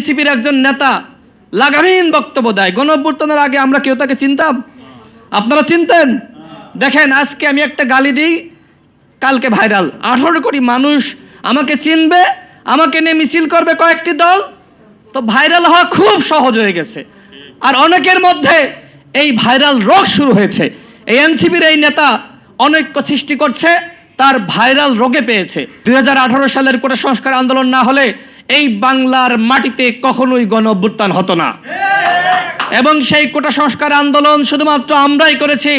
এনসিপির একজন নেতা লাগামহীন বক্তব্য দেয়। গণঅভ্যুত্থানের আগে আমরা কেউ তাকে চিনতাম? আপনারা চিনতেন? দেখেন, আজকে আমি একটা গালি দিই, কালকে ভাইরাল। আঠারো কোটি মানুষ আমাকে চিনবে, আমাকে নিয়ে মিছিল করবে কয়েকটি দল, তো ভাইরাল হওয়া খুব সহজ হয়ে গেছে। আর অনেকের মধ্যে এই ভাইরাল রোগ শুরু হয়েছে। এই এনসিপির এই নেতা অনৈক্য সৃষ্টি করছে, তার ভাইরাল রোগে পেয়েছে। দুই হাজার আঠারো সালের কোটা সংস্কার আন্দোলন না হলে এই বাংলার মাটিতে কখনোই গণ অভ্যুত্থান হতো না। এবং সেই কোটা সংস্কার আন্দোলন শুধুমাত্র আমরাই করেছি,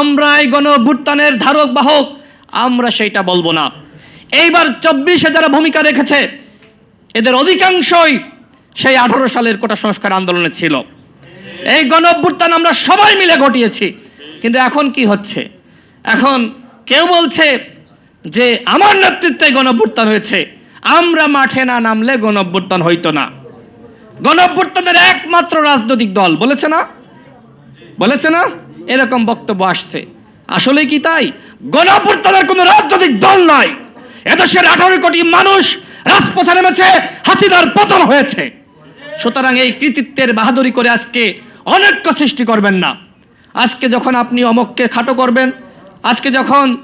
আমরাই গণ অভ্যুত্থানের ধারক বাহক, আমরা সেইটা বলব না। এইবার চব্বিশে যারা ভূমিকা রেখেছে, এদের অধিকাংশই সেই আঠারো সালের কোটা সংস্কার আন্দোলনে ছিল। এই গণ অভ্যুত্থান আমরা সবাই মিলে ঘটিয়েছি, কিন্তু এখন কি হচ্ছে? এখন কেউ বলছে যে আমার নেতৃত্বে গণ অভ্যুত্থান হয়েছে। আমরা মাঠে না নামলে গণ অভ্যুত্থান হইতো না। গণঅভ্যুত্থানের একমাত্র রাজনৈতিক দল, বলেছে না? বলেছে না? এরকম বক্তব্য আসছে। আসলে কি তাই? গণঅভ্যুত্থানের কোনো রাজনৈতিক দল নয় এদেশের আঠারো কোটি মানুষ রাজপথে নেমেছে, হাসিনার পতন হয়েছে। সুতরাং এই কৃতিত্বের বাহাদুরি করে আজকে অনৈক্য সৃষ্টি করবেন না। আজকে যখন আপনি অমককে খাটো করবেন, আজকে যখন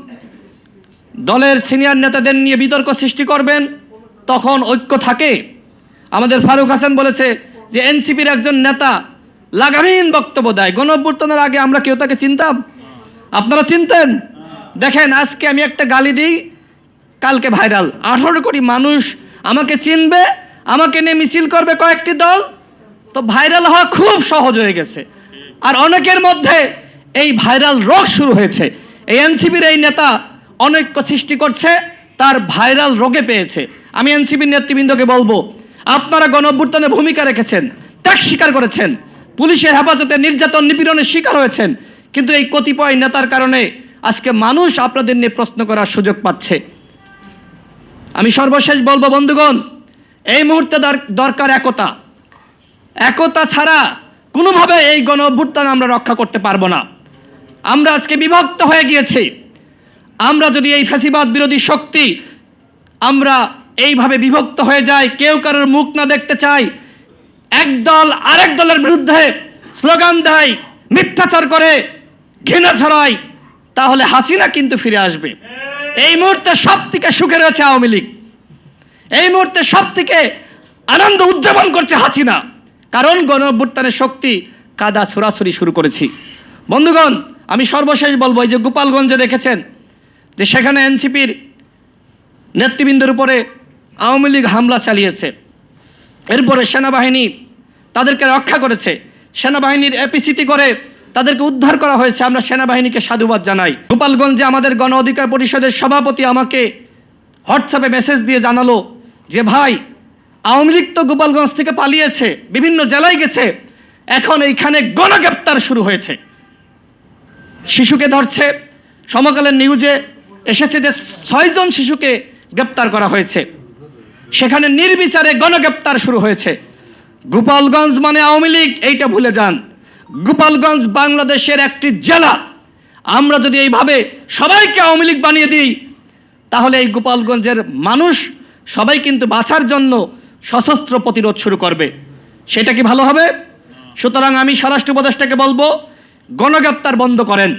দলের সিনিয়র নেতাদের নিয়ে বিতর্ক সৃষ্টি করবেন তখন ঐক্য থাকে। আমাদের ফারুক হাসান বলেছে যে, এনসিপির একজন নেতা লাগামহীন বক্তব্য দেয়। গণঅভ্যুত্থানের আগে আমরা কেউ তাকে চিনতাম? আপনারা চিনতেন? দেখেন, আজকে আমি একটা গালি দিই, কালকে ভাইরাল। আঠারো কোটি মানুষ আমাকে চিনবে, আমাকে নিয়ে মিছিল করবে কয়েকটি দল, তো ভাইরাল হওয়া খুব সহজ হয়ে গেছে। আর অনেকের মধ্যে এই ভাইরাল রোগ শুরু হয়েছে। এই এনসিপির এই নেতা অনৈক্য সৃষ্টি করছে, তার ভাইরাল রোগে পেয়েছে। আমি এনসিপির নেতৃবৃন্দকে বলব, আপনারা গণঅভ্যুত্থানে ভূমিকা রেখেছেন, ত্যাগ স্বীকার করেছেন, পুলিশের হেফাজতে নির্যাতন নিপীড়নের শিকার হয়েছেন, কিন্তু এই কতিপয় নেতার কারণে আজকে মানুষ আপনাদের নিয়ে প্রশ্ন করার সুযোগ পাচ্ছে। আমি সর্বশেষ বলব, বন্ধুগণ, এই মুহূর্তে দরকার একতা। একতা ছাড়া কোনোভাবে এই গণ অভ্যুত্থান আমরা রক্ষা করতে পারব না। আমরা আজকে বিভক্ত হয়ে গিয়েছি। আমরা যদি এই ফ্যাসিবাদ বিরোধী শক্তি আমরা এইভাবে বিভক্ত হয়ে যায়, কেউ কারোর মুখ না দেখতে চাই এক দল আরেক দলের বিরুদ্ধে স্লোগান দেয়, মিথ্যাচার করে, ঘৃণা ছড়ায়। তাহলে হাসিনা কিন্তু ফিরে আসবে। এই মুহূর্তে সব থেকে সুখে রয়েছে আওয়ামী লীগ। এই মুহূর্তে সব থেকে আনন্দ উদযাপন করছে হাসিনা। কারণ গণঅভ্যুত্থানের শক্তি কাদা ছুরাছুরি শুরু করেছি। বন্ধুগণ, আমি সর্বশেষ বলব, এই যে গোপালগঞ্জে দেখেছেন, যে সেখানে এনসিপির নেতৃবৃন্দের উপরে আওয়ামী লীগ হামলা চালিয়েছে। এরপরে সেনাবাহিনী তাদেরকে রক্ষা করেছে। সেনাবাহিনীর এপিসিটি করে তাদেরকে উদ্ধার করা হয়েছে। আমরা সেনাবাহিনীকে সাধুবাদ জানাই। গোপালগঞ্জে আমাদের গণ অধিকার পরিষদের সভাপতি আমাকে হোয়াটসঅ্যাপে মেসেজ দিয়ে জানালো যে, ভাই, আওয়ামী লীগ তো গোপালগঞ্জ থেকে পালিয়েছে, বিভিন্ন জেলায় গেছে, এখন এইখানে গণগ্রেপ্তার শুরু হয়েছে। শিশুকে ধরছে, সমকালের নিউজে এসেছে যে ছয়জন শিশুকে গ্রেপ্তার করা হয়েছে। সেখানে নির্বিচারে গণগ্রেপ্তার শুরু হয়েছে। গোপালগঞ্জ মানে আওয়ামী লীগ, এইটা ভুলে যান। গোপালগঞ্জ বাংলাদেশের একটি জেলা। আমরা যদি এইভাবে সবাইকে আওয়ামী লীগ বানিয়ে দিই, তাহলে এই গোপালগঞ্জের মানুষ সবাই কিন্তু বাঁচার জন্য সশস্ত্র প্রতিরোধ শুরু করবে। সেটা কি ভালো হবে? সুতরাং আমি স্বরাষ্ট্র উপদেষ্টাকে বলব, গণগ্রেপ্তার বন্ধ করেন।